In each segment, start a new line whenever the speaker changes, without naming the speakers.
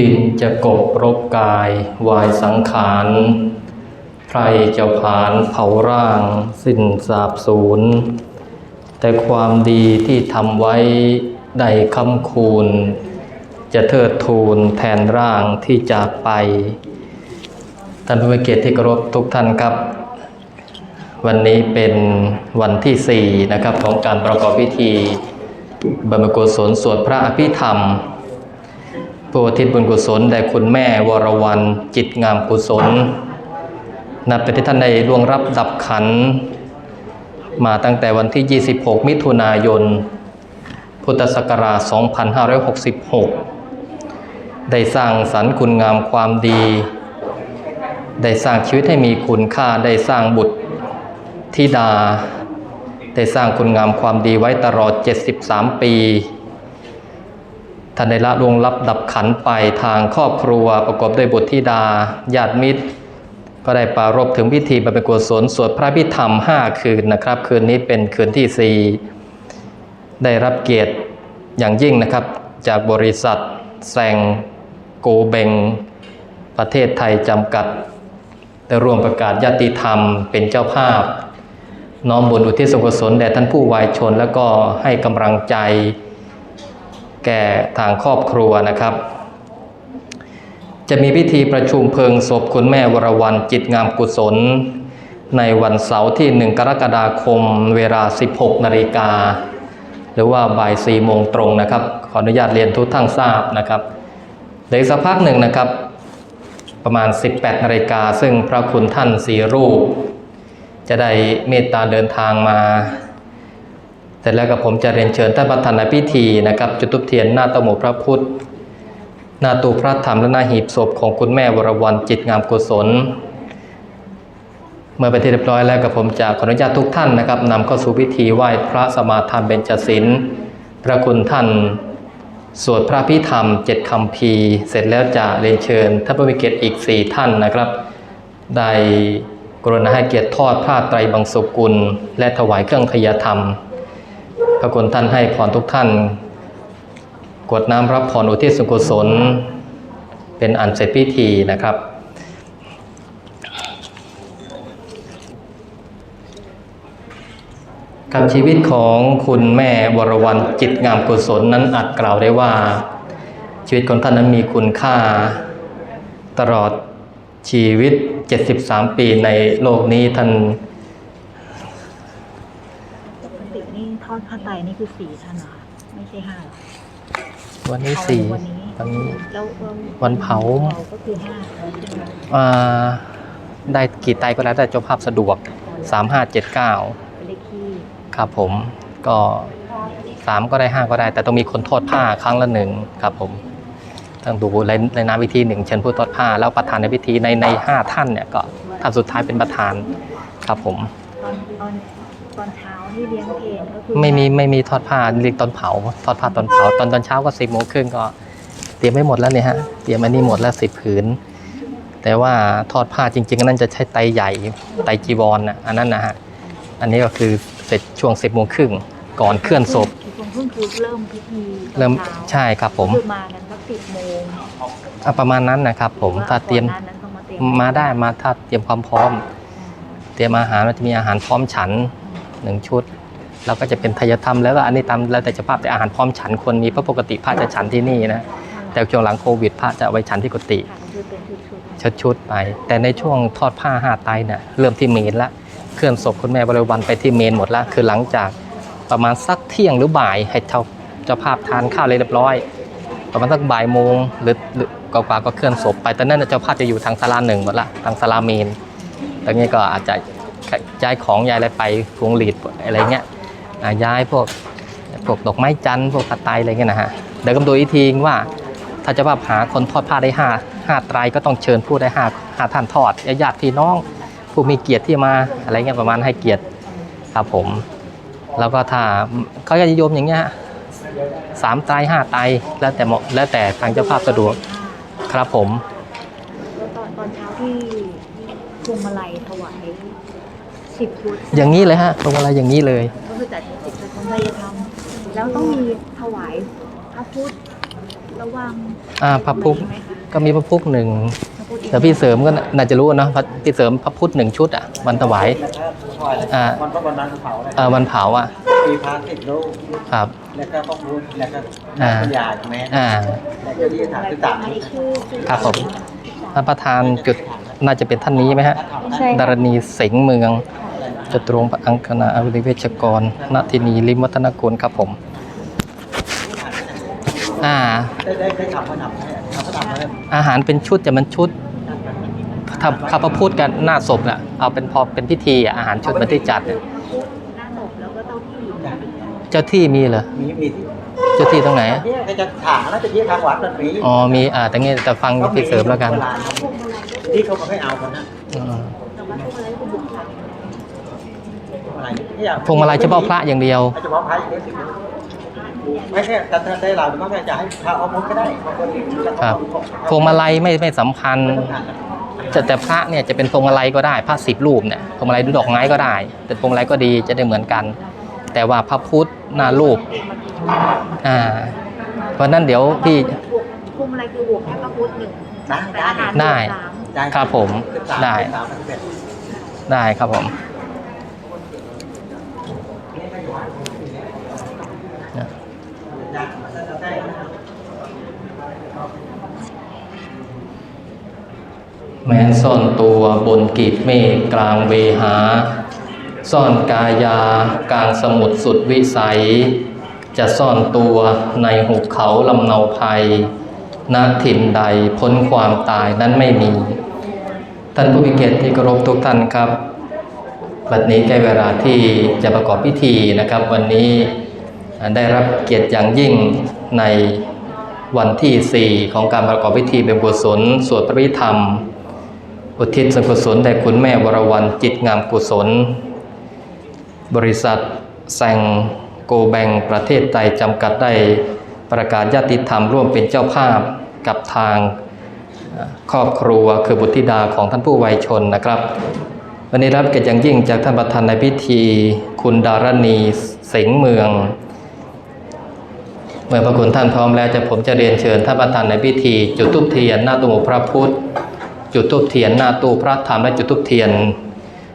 ดินจะกบรบกายวายสังขารไพรจะผานเผาร่างสิ้นสาบสูญแต่ความดีที่ทำไว้ได้คำคูณ จะเทิดทูนแทนร่างที่จากไป ท่านผู้มีเกียรติที่เคารพทุกท่านครับ วันนี้เป็นวันที่ 4 นะครับ ของการประกอบพิธีบรรพกุศลสวดพระอภิธรรม เพื่ออุทิศบุญกุศลแด่คุณแม่วรวรรณจิตงามกุศล นับเป็นที่ท่านได้ล่วงรับดับขัน มาตั้งแต่วันที่ 26 มิถุนายน พุทธศักราช 2566 ได้สร้างสรรค์คุณงามความดี ได้สร้างชีวิตให้มีคุณค่าได้สร้างบุตรธิดา ได้สร้างคุณงามความดีไว้ตลอด 73 ปี ท่านได้ละลวงรับดับขันไปทางครอบครัวประกอบด้วยบุตรธิดาญาติมิตร ก็ได้ปรารบถึงพิธีบรรพกุศลสวดพระพิธรรม 5 คืนนะครับ คืนนี้เป็นคืนที่ 4 ได้รับเกียรติอย่างยิ่งนะครับ จากบริษัทแซงโกเบง ประเทศไทยจำกัด ได้ร่วมประกาศญาติธรรมเป็นเจ้าภาพ น้อมบุญอุทิศส่วนกุศลแด่ท่านผู้วายชน แล้วก็ให้กำลังใจ แก่ทางครอบครัวนะครับ จะมีพิธีประชุมเพลิงศพคุณแม่วรวรรณจิตงามกุศล ในวันเสาร์ที่ 1 กรกฎาคมเวลา 16 นาฬิกาหรือว่าบ่าย4โมงตรงนะครับ ขออนุญาตเรียนทุกท่านทราบนะครับเดี๋ยวสักพักหนึ่งนะครับ ประมาณ 18นาฬิกาซึ่งพระคุณท่านสีรูป จะได้เมตตาเดินทางมา สร็จแล้วกับผมจะเรียนเชิญท่านประธานในพิธีนะครับ จุดทุบเทียนหน้าตโมพระพุทธ หน้าตูพระธรรมและหน้าหีบศพของคุณแม่วรวรรณจิตงามกุศล เมื่อไปนที่เรียบร้อยแล้วกับผมจะขออนุญาตทุกท่านนะครับนำเข้าสู่พิธีไหว้พระสมาทานเบญจศีลพระคุณท่าน สวดพระพิธรรมเจ็ดคำพีเสร็จแล้วจะเรียนเชิญท่านผู้มีเกียรติอีกสี่ท่านนะครับได้กรุณาให้เกียรติทอดผ้าไตรบังสุกุล และถวายเครื่องทยธรรม พระคุณท่านให้พรทุกท่าน กดน้ำรับพรอุทิศส่วนกุศล เป็นอันเสร็จพิธีนะครับ กับชีวิตของคุณแม่วรวรรณจิตงามกุศลนั้นอาจกล่าวได้ว่า ชีวิตของท่านนั้นมีคุณค่า ตลอดชีวิต 73 ปีในโลกนี้ท่าน
ปกตินี่ทอดผ้าไตรนี่คือสี่ท่านเหรอคะไม่ใช่ห้าเหรอ
วันนี้
เอา
สี่
วันนี้
วันนี้
แล้ว
วันเผา
ก็คือห้าใช่ไหม
อ่าได้กี่ไตก็แล้วแต่เจ้าภาพสะดวก 3579
เป็นเลขที่
ครับผมก็สามก็ได้ห้าก็ได้ แต่ต้องมีคนทอดผ้าครั้งละหนึ่งครับผมต้องดูในในน้ำพิธีหนึ่งเชิญผู้ทอดผ้า แล้วประธานในพิธีในในห้าท่านเนี่ยก็ท่านสุดท้ายเป็นประธานครับผม
ตอนตอนตอนเช้า ที่เลี้ยงเพลก็คือ
ไม่มีไม่มีทอดผ้าเรียกตอนเผาทอดผ้าตอนเผาตอนตอนเช้าก็สิบโมงครึ่งก็เตรียมไม่หมดแล้วเนี่ยฮะเตรียมอันนี้หมดแล้วสิบผืน แต่ว่าทอดผ้าจริงๆอันนั้นจะใช้ไตใหญ่ไตจีวรนะอันนั้นนะฮะอันนี้ก็คือเสร็จช่วงสิบโมงครึ่งก่อนเคลื่อนศพ
คือคนเพิ่งคือเริ่มพิธีตอน
เริ่ม
ช้า
ใช่ครับผม
คือมากันสักสิบโมง
อะประมาณนั้นนะครับ ผม
หอว่
ถ้าเตรียม
ก่อนหน้นั้นต้องมาเตรียม
มาได้มาถ้าเตรียมความพร้อม เตรียมอาหารมันจะมีอาหารพร้อมฉัน หนึ่งชุด แล้วก็จะเป็นทายธรรมแล้วก็อันนี้ตามแล้วแต่เจ้าภาพแต่อาหารพร้อมฉันควรมีเพราะปกติพระจะฉันที่นี่นะแต่ช่วงหลังโควิดพระจะเอาไว้ฉันที่กุฏิ
ค่ะก็คือเป็นชุดชุด
ชุดชุดๆไป แต่ในช่วงทอดผ้าห้าไตรเนี่ยเริ่มที่เมนละเคลื่อนศพคุณแม่บริวันไปที่เมนหมดละคือหลังจากประมาณสักเที่ยงหรือบ่ายให้เจ้าเจ้าภาพทานข้าวเลยเรียบร้อย ประมาณสักบ่ายโมงหรือหรือกว่าๆก็เคลื่อนศพไปแต่นั่นนะเจ้าภาพจะอยู่ทางศาลาหนึ่งหมดละทางศาลาเมนตรงนี้ก็อาจจะ ย้ายของย้ายอะไรไปพวงหลีดอะไรเงี้ยย้ายพวกพวกดอกไม้จันทร์พวกผัดไตอะไรเงี้ยนะฮะเดี๋ยวก็ดูอีกทีว่าถ้าเจะภาพหาคนทอดผ้าได้ห้าห้าไตรก็ต้องเชิญผู้ได้ห้าห้าท่านทอดญาติพี่น้องผู้มีเกียรติที่มาอะไรเงี้ยประมาณให้เกียรติครับผม แล้วก็ถ้าเขาจะนิยมอย่างเงี้ยสามไตรห้าไตรแล้วแต่เหมาะแล้วแต่ทางเจ้าภาพสะดวกครับผม
ตอนตอนเช้าที่พวงมาลัยถวาย สิบชุด
อย่างนี้เลยฮะตรงอะไรอย่างนี้เลย
ก็คือจัดสิบกระทงไทยธรรมแล้วต้องมีถวายพระพุทธระวัง
อ่าพระพุทธ
ไหมคะ
ก็มีพระพุทธหนึ่ง
พระพุทธอีก
แต่พี่เสริมก็น่าจะรู้นะพระพี่เสริมพระพุทธหนึ่งชุดอะวันถวาย
แล้วก็ถวาย
อ่า
วันพระวันนั้นเผาเลย
เอ่อวันเผาอะ
ปีพระสิบลูก
ครับ
แล้วก็พระพุทธแล้วก็
อ่า
ปัญญาใช่ไหม
อ่า
แล้วก็ที่ฐานที่ต่าง
อันนี้คือคือ
ครับผมท่านประธานจุดน่าจะเป็นท่านนี้ไหมฮะ
ใช่
ดาร
ค่ะ
ณีสิงห์เมือง จตุรงค์พระอังคณาอวิเวชกรณทินีลิมวัฒนกุลครับผม อ่า
ได้ได้ได้ทำพระนำให้ทำพระนำให้
อาหารเป็นชุดแต่มันชุดถ้าข้าพระพูดกันหน้าศพน่ะเอาเป็นพอเป็นพิธีอะอาหารชุดมันที่จัดน่ะ
หน้าศพแล้วก็เต้าที่อยู่
เจ้าที่มีเหรอ
มีมีที่
เจ้าที่ตรงไหน
เนี่ยก็จะถางแล้วจะที่ทางวัดมันมี
อ๋อมีอ่าแต่งี้แต่ฟังพี่เสริมแล้วกัน
โบราณที่เขาไม่เอากันนะ
พวง
มาลัยเฉพาะพระอย่างเดียว
เฉพาะพระอย่างเดียวสิไม่ใช่แต่ถ้าได้เราก็จะให้พระเอาพุทธก็ได้บางคน
ครับพวงมาลัยไม่ไม่สำคัญแต่แต่พระเนี่ยจะเป็นพวงมาลัยก็ได้พระสิบรูปเนี่ยพวงมาลัยด้วยดอกไม้ก็ได้ แต่พวงมาลัยก็ดีจะได้เหมือนกัน แต่ว่าพระพุทธหน้ารูปอ่าเพราะนั้นเดี๋ยวพี่
พวงอะไรคือบวกแค่พระพุทธหนึ่ง
ได้
แต่อาหาร
ได้
บวกสาม
ได้
ครับผมได้
สามสิบเอ็ด
ได้ครับผม แม้นซ่อนตัวบนกีบเมฆกลางเวหา ซ่อนกายากลางสมุทรสุดวิสัย จะซ่อนตัวในหุบเขาลำเนาภัยณถิ่นใดพ้นความตายนั้นไม่มี ท่านผู้มีเกียรติที่เคารพทุกท่านครับบัดนี้ใกล้เวลาที่จะประกอบพิธีนะครับ วันนี้ได้รับเกียรติอย่างยิ่งในวันที่ 4 ของการประกอบพิธีเป็นกุศลสวดพระพิธรรม อุทิศส่วนกุศลแด่คุณแม่วรวรรณจิตงามกุศล บริษัทแซงโกแบงประเทศไทยจำกัดได้ประกาศญาติธรรมร่วมเป็นเจ้าภาพกับทางครอบครัวคือบุตรธิดาของท่านผู้วัยชนนะครับ วันนี้รับเกียรติอย่างยิ่งจากท่านประธานในพิธี คุณดารณีเสิงเมือง เมื่อพระคุณท่านพร้อมแล้วจะผมจะเรียนเชิญท่านประธานในพิธี จุดธูปเทียนหน้าตู้พระพุทธ จุดธูปเทียนหน้าตู้พระธรรมและจุดธูปเทียน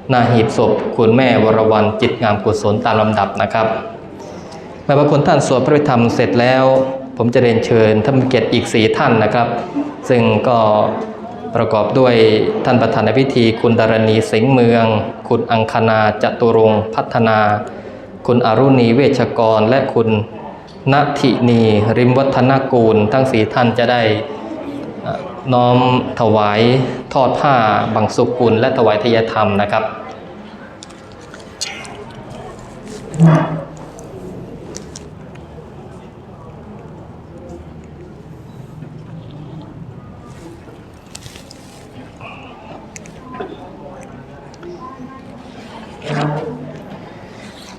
หน้าหีบศพคุณแม่วรวรรณจิตงามกุศลตามลำดับนะครับเมื่อพระคุณท่านสวดพระธรรมเสร็จแล้ว ผมจะเรียนเชิญท่านเกียรติอีกสีท่านนะครับ ซึ่งก็ประกอบด้วยท่านประธานในพิธี คุณดารณีสิงห์เมือง คุณอังคณาจตุรงค์พัฒนา คุณอรุณีเวชกร และคุณณทินีริมวัฒนกูล ทั้งสีท่านจะได้ น้อมถวายทอดผ้าบังสุกุล และถวายทยธรรมนะครับ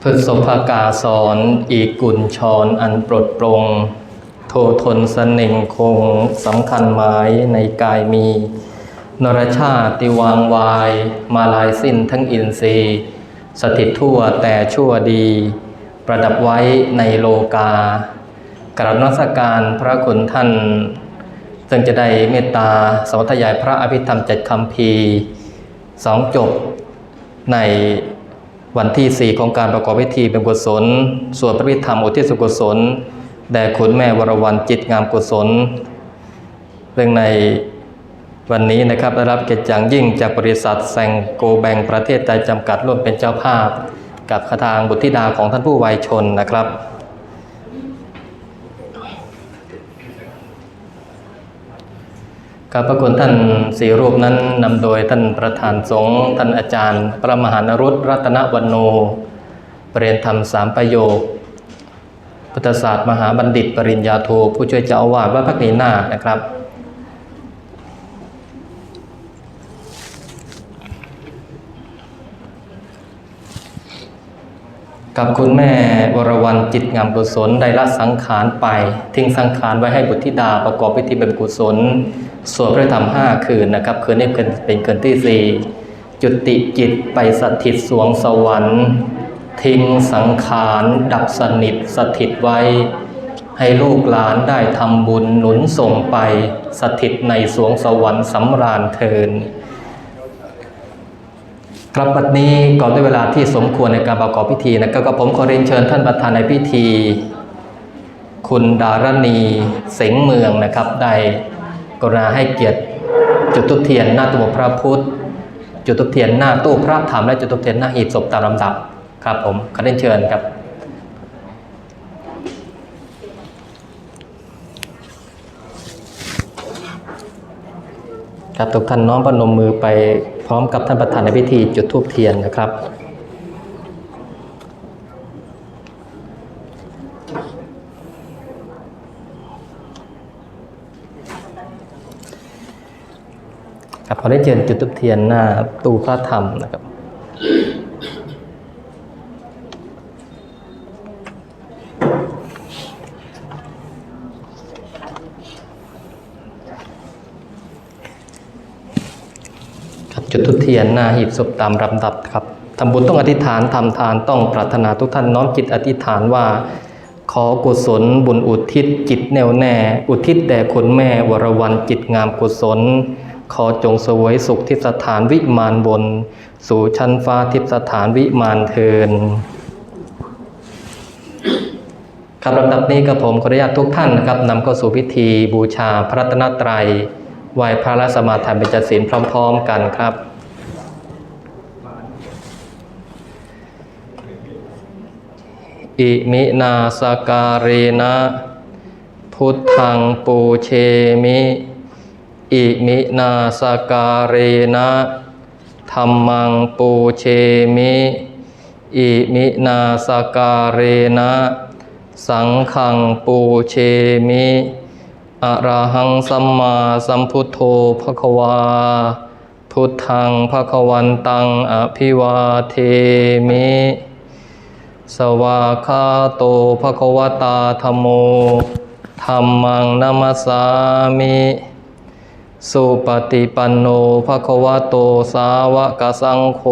พฤษภากาสอนอีกุลชรอันปลดปรง โททนสนิงคงสำคัญหมายในกายมี นรชาติวางวาย มาลายสิ้นทั้งอินทรีย์ สถิตทั่วแต่ชั่วดี ประดับไว้ในโลกากราบนมัสการพระคุณท่านซึ่งจะได้เมตตาสวัธยายพระอภิธรรมเจ็ดคำพีสองจบในวันที่ 4 ของการประกอบพิธีเป็นกุศลสวดพระพิธรรมอุทิศส่วนกุศล แด่คุณแม่วรวรรณจิตงามกุศลเรื่องในวันนี้นะครับได้รับเกียรติอย่างยิ่งจากบริษัทแซงโกแบงประเทศไทยจำกัดร่วมเป็นเจ้าภาพ กับคทางบุตรธิดาของท่านผู้วัยชนนะครับครับพระคุณท่านสีรูปนั้นนำโดยท่านประธานสงฆ์ท่านอาจารย์ พระมหานรุตรัตนวันโน เปรริยนธรรมสามประโยค พุทธศาสตร์มหาบัณฑิต ปริญญาโทผู้ช่วยเจ้าอาวาสวัดพระกนีนาคนะครับ กับคุณแม่วรวรรณจิตงามกุศลได้ละสังขารไป ทิ้งสังขารไว้ให้บุตรธิดาประกอบพิธีเป็นกุศลสวดพระธรรมห้าคืนนะครับ คืนนี้เป็นเป็นคืนที่สี่จุติจิตไปสถิตสวงสวรรค์ ทิ้งสังขารดับสนิทสถิตไว้ ให้ลูกหลานได้ทำบุญหนุนส่งไปสถิตในสวงสวรรค์สำราญเทินครับบัดนี้ก่อนด้วยเวลาที่สมควรในการประกอบพิธีนะครับก็ผมขอเรียนเชิญท่านประธานในพิธี คุณดารณีเสงเมืองนะครับได้กรุณาให้เกียรติจุดทุกเทียนหน้าตัวพระพุทธจุดทุกเทียนหน้าตู้พระธรรมและจุดทุกเทียนหน้าหีบศพตามลำดับ ครับผมขอเรียนเชิญครับ ครับทุกท่านน้อมประนมมือไปพร้อมกับท่านประธานในพิธีจุดธูปเทียนนะครับครับขอได้เชิญจุดธูปเทียนหน้าตู้พระธรรมนะครับ จุดทุเทียนหน้าหีบศพตามลำดับครับทำบุญต้องอธิษฐานทำทานต้องปรารถนาทุกท่านน้อมจิตอธิษฐานว่า ขอกุศลบุญอุทิศจิตแน่วแน่ อุทิศแด่คุณแม่วรวันจิตงามกุศล ขอจงสวยสุขทิพสถานวิมานบน สู่ชั้นฟ้าทิพสถานวิมานเทินครับลำดับนี้กับผมขออนุญาตทุกท่านนะครับนำเข้าสู่พิธีบูชาพระรัตนตรัย ไหว้พระและสมาทานเป็นจศีลพร้อม ๆ กันครับ อิมินาสการีนะพุทธังปูเชมิ อิมินาสการีนะธรรมังปูเชมิ อิมินาสการีนะ สังฆังปูเชมิ อะระหังสัมมาสัมพุทโธภควา พุทธังภควันตังอภิวาเทมิ สวาคาโตภควตาธโมธรรมังนัมสสามิสุปฏิปันโนภควโตสาวกสังโฆ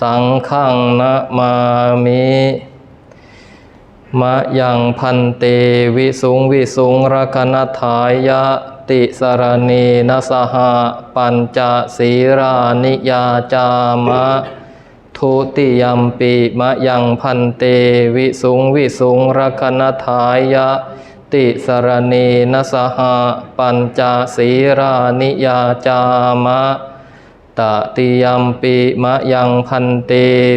สังฆังนะมามิ มะยังพันเตวิสุงวิสุงรคณทายะติสรณีนสหปัญจศีรานิยาจามะ ทุติยมปิมะยังพันเตวิสุงวิสุงรคณทายะติสรณีนสหปัญจศีรานิยาจามะตติยมปิมะยังพันเต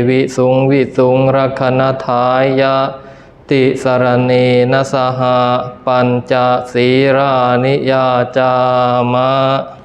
วิสุงวิสุงรคณทายะ ติสรณีนสหปัญจศีรานิยาจามะ
นะ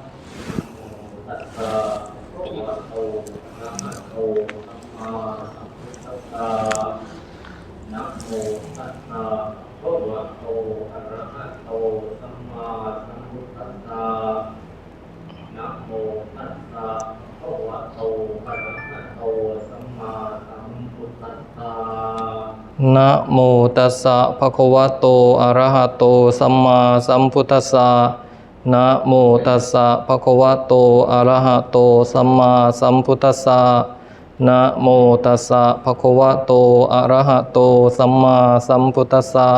นะโมตัสสะภะคะวะโตอะระหะโตสัมมาสัมพุทธัสสะ
นะโมตัสสะภะคะวะโตอะระหะโตสัมมาสัมพุทธัสสะนะโมตัสสะภะคะวะโตอะระหะโตสัมมาสัมพุทธัสสะ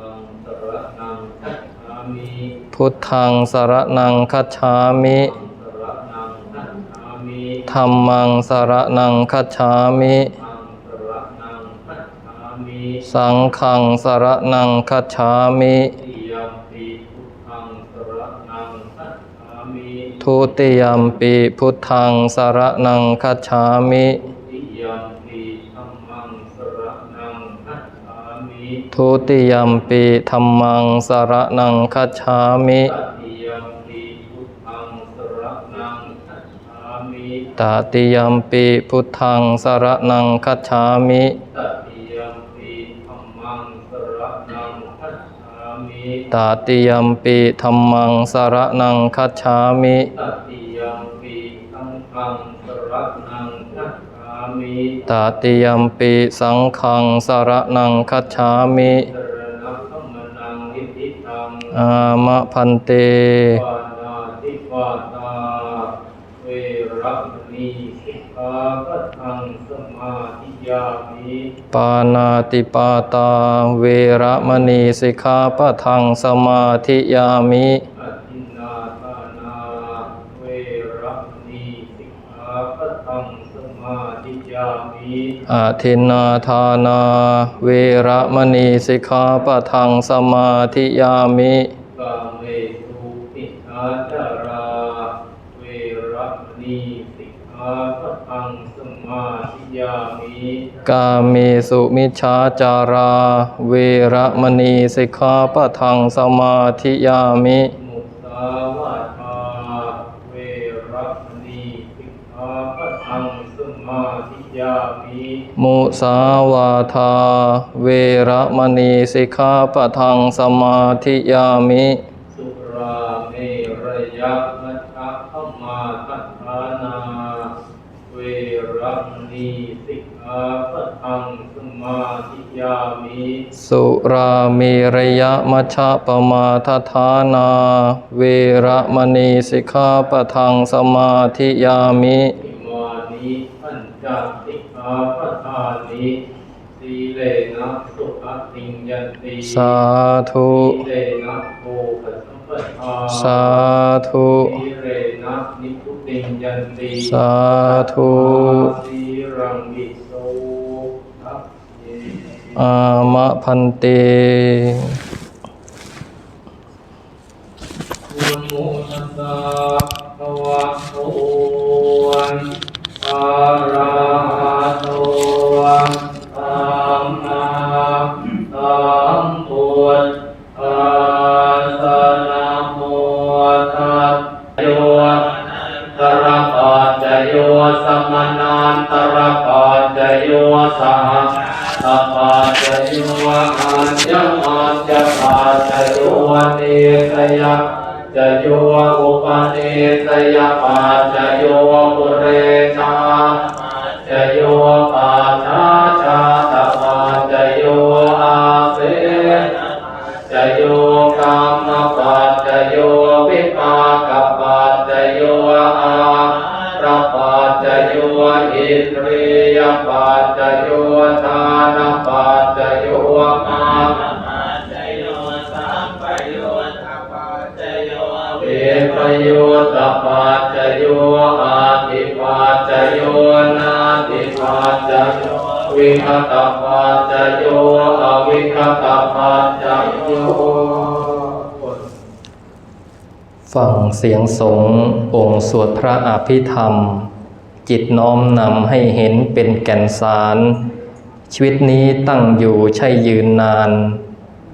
อั
งสระนังคัจฉามิ
พุทธังสรณังคัจฉามิ
สระนังคัจฉามิ
ธัมมังสรณังคัจฉามิ
อังสระนังคัจฉามิ
สังฆังสรณังคัจฉามิ
ติยัมปิพุทธังสระนังคัจฉามิ
ทุติยมปิพุทธังสรณังคัจฉามิ
ติยัมปิธัมมังสระนังคัจฉามิ
ทุติยมปิธรรมังสรณังคัจฉามิ
ตติยัมปิพุทธังสระนังคัจฉามิ
ตติยมปิพุทธังสรณังคัจฉามิ
ตติยัมปิธัมมังสระนังคัจฉามิ
ตติยมปิธรรมังสรณังคัจฉามิ
ตติยัมปิสังฆังสระนังคัจฉามิ
ตติยมปิสังฆังสรณังคัจฉามิ
สรณะสัมมนังนิพิตัง
อามะพันเต
ปานาติปาตาเวระมณีสิกขาปะทังสมาธิยามิ
ปานาติปาตาเวระมณีสิกขาปะทังสมาธิยามิ
อธินนาทานาเวระมณีสิกขาปะทังสมาธิยามิ
อาทินนาทานาเวระมณีสิกขาปะทังสมาธิยามิ
กาเมสุมิชาจาราเวระมณีสิกขาปะทังสมาธิยามิ
กาเมสุมิชฌาจารา เวระมณีสิกขาปะทังสมาธิยามิ
มุสาวาทาเวระมณีสิกขาปะทังสมาธิยามิ
มุสาวาทาเวระมณีสิกขาปะทังสมาธิยามิ
สุราเมรยะมัชฌะขมาทัฏฐานา เวระมณีสิกขา ปะทังสมาธิยามิ
สุรามีระยะมัชฌะปมาทฐานา เวระมณีสิกขาปะทังสมาธิยามิ
อิมานิปัญจสิกขาปะทานิสีเลนะสุขติงยันติ
สาธุ
สีเลนะโภคสัมปทา
สาธุ
สีเรนะนิพุติงยันติ
สาธุ
สีรังวิโสทัพเย
อามะพันเต
นะโมตัสสะภะวะโตอะระหะโตสัมมาสัมพุทธ จจโยอัญญมัญจปัจจโยเนสยะจโยอุปนิสยปัจจโยปุเรชาจโยปั ปัจจโยอาติปัจจโยนาติปัจจโยวิคตปัจจโยอวิคตปัจจโย
ฟังเสียงสงฆ์องค์สวดพระอภิธรรม จิตน้อมนำให้เห็นเป็นแก่นสาร ชีวิตนี้ตั้งอยู่ใช่ยืนนาน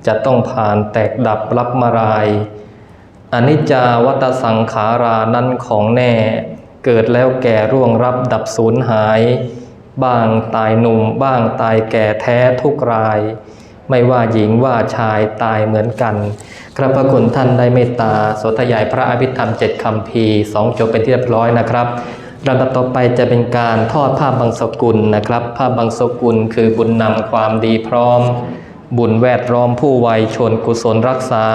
จะต้องผ่านแตกดับรับมาราย อนิจจาวัตสังขารานั้นของแน่ เกิดแล้วแก่ร่วงรับดับสูญหาย บ้างตายหนุ่มบ้างตายแก่แท้ทุกราย ไม่ว่าหญิงว่าชายตายเหมือนกัน กระพระคุณท่านได้เมตตาสธยายพระอภิธรรมเจ็ดคำพีสองจบเป็นที่เรียบร้อยนะครับลำดับต่อไปจะเป็นการทอดผ้าบางสกุลนะครับ ผ้าบางสกุลคือบุญนำความดีพร้อม บุญแวดล้อมผู้วัยชนกุศลรักษา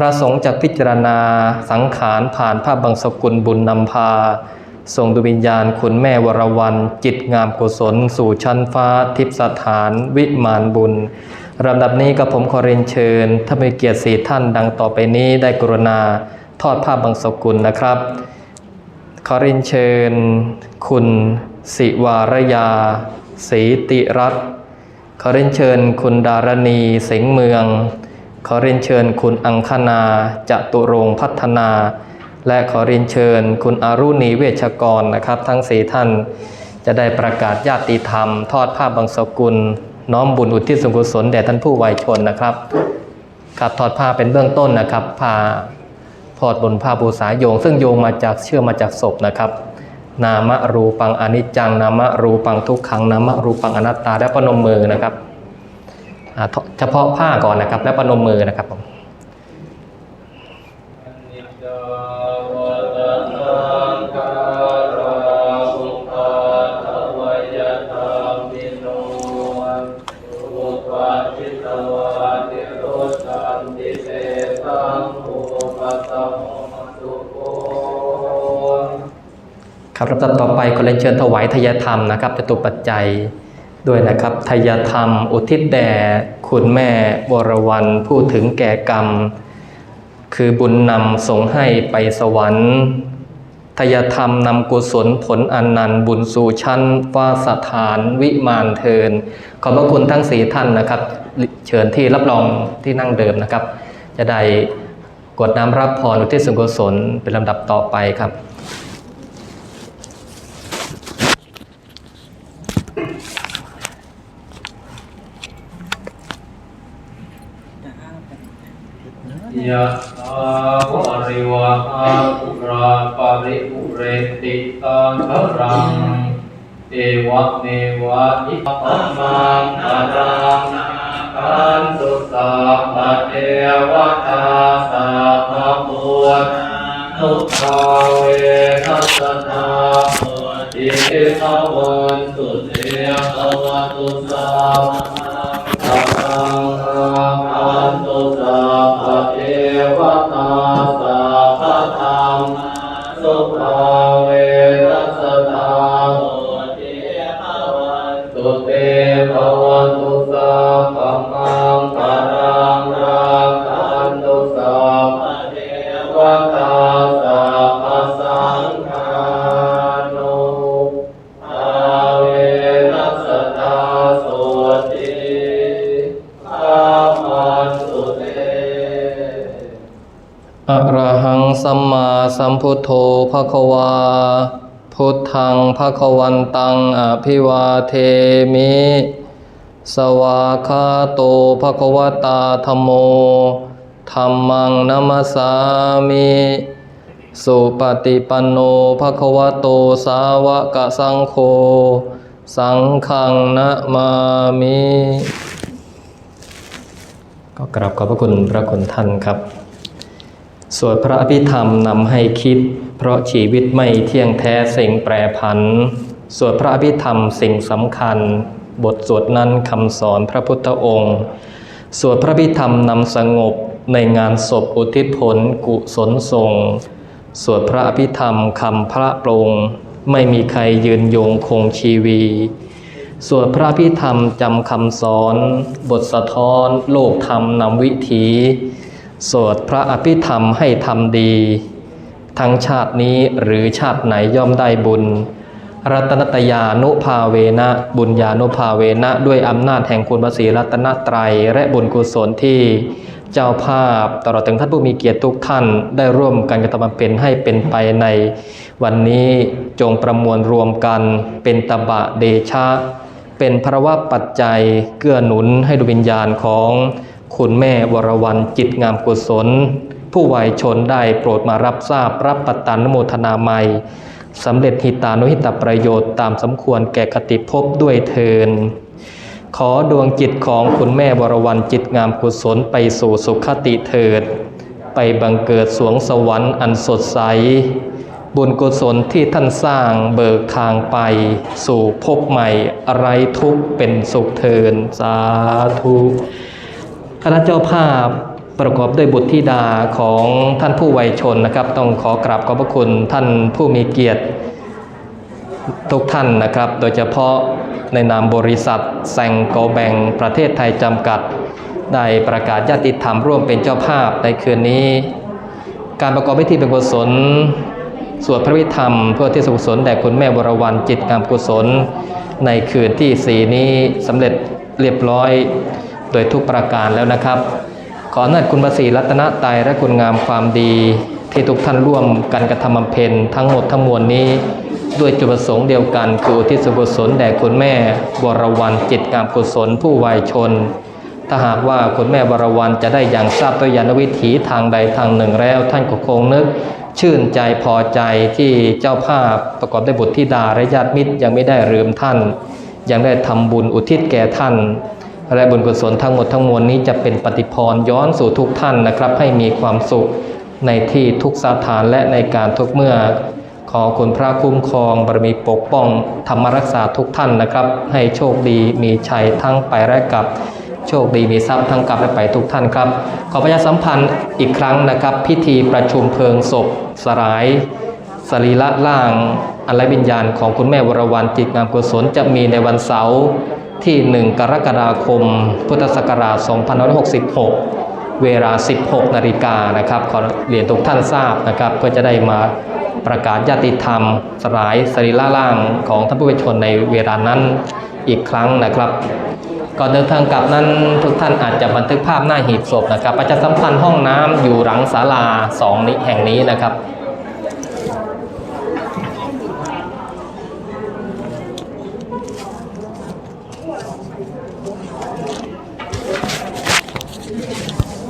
พระสงฆ์จากพิจารณาสังขารผ่านผ้าบางสกุลบุญนำพาส่งดวงวิญญาณคุณแม่วรวัน จิตงามกุศล สู่ชั้นฟ้าทิพสถานวิมานบุญลำดับนี้กับผมขอเรียนเชิญถ้ามีเกียรติสีท่านดังต่อไปนี้ได้กรุณาทอดผ้าบางสกุลนะครับ ขอเรียนเชิญ คุณ สิวารยาศรีติรัตขอเรียนเชิญ คุณดารณีสิงห์เมือง ขอเรียนเชิญคุณอังคณาจตุรงพัฒนา และขอเรียนเชิญคุณอารุณีเวชกรนะครับ ทั้งสี่ท่านจะได้ประกาศญาติธรรม ทอดผ้าบางสกุล น้อมบุญอุทิศส่วนกุศลแด่ท่านผู้วัยชนนะครับครับทอดผ้าเป็นเบื้องต้นนะครับผ้าทอดบนผ้าบูษาโยง ซึ่งโยงมาจากเชื่อมาจากศพนะครับ นามะรูปังอนิจจัง นามะรูปังทุกขัง นามะรูปังอนัตตาและปนมมือนะครับ เฉพาะผ้าก่อนนะครับ และประนมมือนะครับผม
อนิจจวัตสังขาราอุปาทวยธรรมิโนอุปาทิตวานิโรธันติเตตังอุปตมตุโก
ครับลำดับต่อไปขอเรียนเชิญถวายทายธรรมนะครับจตุปัจจัย ด้วยนะครับทายธรรม อุทิศแด่คุณแม่วรวรรณผู้ถึงแก่กรรม คือบุญนำส่งให้ไปสวรรค์ทายธรรมนำกุศลผลอันนันต์บุญสู่ชั้นฟ้าสถานวิมานเทิน ขอบพระคุณทั้งสี่ท่านนะครับ เชิญที่รับรองที่นั่งเดิมนะครับ จะได้กดน้ำรับพรอุทิศส่วนกุศลเป็นลำดับต่อไปครับ
ยะถาวะริวะหาปุราปาริปุเรติตาครังเอวะเมวะอิปัสมังคารังคันตุสัพพะเทวตาสัพะพุทธุภาเวนัสตาอิทิภาวันตุเตภวตุสัพพะสั ง พุท
โธภะคะวา พุทธังภะคะวันตังอภิวาเทมิ สวาคาโตภะคะวตาธโมธัมมังนัมสสามิสุปฏิปันโนภะคะวะโตสาวกสังโฆสังฆังนะมามิ ก็กราบขอบพระคุณพระคุณท่านครับ สวดพระอภิธรรมนำให้คิด เพราะชีวิตไม่เที่ยงแท้สิ่งแปรผัน สวดพระอภิธรรมสิ่งสำคัญ บทสวดนั้นคำสอนพระพุทธองค์ สวดพระอภิธรรมนำสงบในงานศพอุทิศผลกุศลส่งสวดพระอภิธรรมคำพระปรงไม่มีใครยืนยงคงชีวี สวดพระอภิธรรมจำคำสอน บทสะท้อน โลกธรรมนำวิถี สวดพระอภิธรรมให้ทำดี ทั้งชาตินี้หรือชาติไหนย่อมได้บุญ รัตนตยานุภาเวนะบุญญานุภาเวนะด้วยอำนาจแห่งคุณพระศรีรัตนตรัย และบุญกุศลที่เจ้าภาพตลอดถึงท่านผู้มีเกียรติทุกท่าน ได้ร่วมกันกระทำเพ็ญให้เป็นไปใน วันนี้จงประมวลรวมกันเป็นตบะเดชะ เป็นพระวะปัจจัยเกื้อหนุนให้ดวงวิญญาณของ คุณแม่วรวรรณจิตงามกุศล ผู้วัยชนได้โปรดมารับทราบรับปตันโมทนาใหม่สำเร็จหิตานุหิตประโยชน์ตามสมควรแก่คติภพด้วยเทินขอดวงจิตของคุณแม่วรวรรณจิตงามกุศลไปสู่สุขติเถิด ไปบังเกิดสวงสวรรค์อันสดใส บุญกุศลที่ท่านสร้างเบิกทางไป สู่ภพใหม่ไรทุกข์เป็นสุขเทินสาธุ คณะเจ้าภาพประกอบด้วยบุตรธิดาของท่านผู้วัยชนนะครับ ต้องขอกราบขอบพระคุณท่านผู้มีเกียรติทุกท่านนะครับ โดยเฉพาะในนามบริษัทแซงโกแบงประเทศไทยจำกัด ได้ประกาศญาติธรรมร่วมเป็นเจ้าภาพในคืนนี้ การประกอบพิธีเป็นกุศลสวดพระวิธรรม เพื่อที่สุขกุศลแด่คุณแม่วรวรรณจิตงามกุศล ในคืนที่สีนี้สำเร็จเรียบร้อย โดยทุกประการแล้วนะครับ ขออนาจคุณพระศรีรัตนตรัยและคุณงามความดี ที่ทุกท่านร่วมกันกระทำบำเพ็ญทั้งหมดทั้งมวลนี้ ด้วยจุดประสงค์เดียวกันคืออุทิศกุศลแด่คุณแม่วรวรรณจิตงามกุศลผู้วัยชน ถ้าหากว่าคุณแม่วรวรรณจะได้อย่างทราบตัวยานวิถีทางใดทางหนึ่งแล้ว ท่านก็คงนึกชื่นใจพอใจที่เจ้าภาพประกอบด้วยบุตรธิดาและญาติมิตรยังไม่ได้ลืมท่าน ยังได้ทำบุญอุทิศแก่ท่าน และบุญกุศลทั้งหมดทั้งมวลนี้จะเป็นปฏิพรย้อนสู่ทุกท่านนะครับ ให้มีความสุขในที่ทุกสถานและในการทุกเมื่อ ขอคุณพระคุ้มครองบารมีปกป้องธรรมรักษาทุกท่านนะครับ ให้โชคดีมีชัยทั้งไปและกลับโชคดีมีทรัพย์ทั้งกลับและไปทุกท่านครับ ขอประชาสัมพันธ์อีกครั้งนะครับ พิธีประชุมเพลิงศพสลายสรีระร่างอะไรวิญญาณของคุณแม่วรวรรณจิตงามกุศลจะมีในวันเสาร์ ที่ 1 กรกฎาคม พุทธศักราช 2566 เวลา 16 นาฬิกานะครับ ขอเรียนทุกท่านทราบนะครับ เพื่อจะได้มาประกาศญาติธรรม สลายสรีระร่างของท่านผู้ไปชนในเวลานั้นอีกครั้งนะครับก่อนเดินทางกลับนั้นทุกท่านอาจจะบันทึกภาพหน้าหีบศพนะครับประชาสัมพันธ์ห้องน้ำอยู่หลังศาลาสองนี้แห่งนี้นะครับ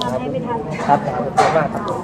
ทำให้ไปทาน
ครับขอบคุณมากครับ